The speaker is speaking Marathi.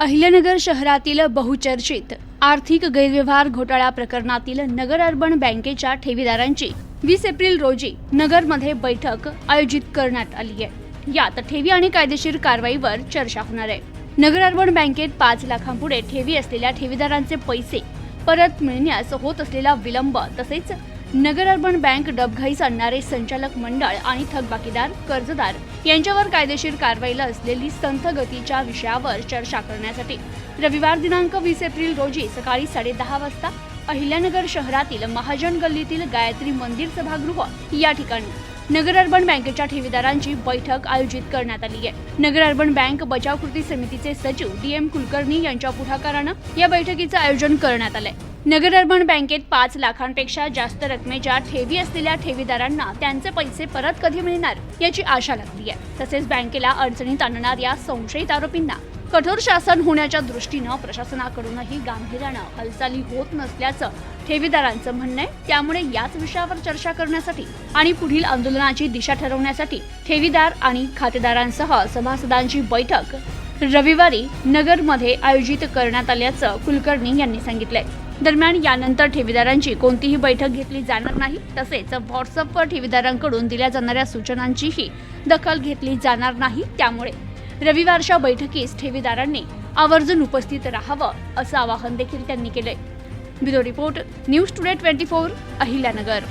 अहिल्यानगर शहरातील बहुचर्चित आर्थिक गैरव्यवहार घोटाळा प्रकरणातील नगर अर्बन बँकेच्या ठेवीदारांची वीस एप्रिल रोजी नगरमध्ये बैठक आयोजित करण्यात आली आहे. यात ठेवी आणि कायदेशीर कारवाईवर चर्चा होणार आहे. नगर अर्बन बँकेत पाच लाखांपुढे ठेवी असलेल्या ठेवीदारांचे पैसे परत मिळण्यास होत असलेला विलंब तसेच नगर अर्बन बँक डबघाईस आणणारे संचालक मंडळ आणि थकबाकीदार कर्जदार यांच्यावर कायदेशीर कारवाईला असलेली संथ गतीच्या विषयावर चर्चा करण्यासाठी रविवार दिनांक वीस एप्रिल रोजी सकाळी साडेदहा वाजता अहिल्यानगर शहरातील महाजन गल्लीतील गायत्री मंदिर सभागृह या ठिकाणी नगर अर्बन बँकेच्या ठेवीदारांची बैठक आयोजित करण्यात आली आहे. नगर अर्बन बँक बचाव कृती समितीचे सचिव डी एम कुलकर्णी यांच्या पुढाकारानं या बैठकीचं आयोजन करण्यात आलंय. नगर अर्बन बँकेत पाच लाखांपेक्षा जास्त रकमेच्या ठेवी असलेल्या ठेवीदारांना त्यांचे पैसे परत कधी मिळणार याची आशा लागली आहे. तसेच बँकेला अडचणीत आणणाऱ्या संशयित आरोपींना कठोर शासन होण्याच्या दृष्टीनं प्रशासनाकडूनही गांभीर्यानं हालचाली होत नसल्याचं ठेवीदारांचं म्हणणं आहे. त्यामुळे याच विषयावर चर्चा करण्यासाठी आणि पुढील आंदोलनाची दिशा ठरवण्यासाठी ठेवीदार आणि खातेदारांसह सभासदांची बैठक रविवारी नगरमध्ये आयोजित करण्यात आल्याचं कुलकर्णी यांनी सांगितलंय. दरम्यान यानंतर ठेवीदारांची कोणतीही बैठक घेतली जाणार नाही तसेच व्हॉट्सअपवर ठेवीदारांकडून दिल्या जाणाऱ्या सूचनांचीही दखल घेतली जाणार नाही त्यामुळे रविवारच्या बैठकीस ठेवीदारांनी आवर्जून उपस्थित राहावं असं आवाहन देखील त्यांनी केलंय. Bureau report news today twenty four Ahilyanagar.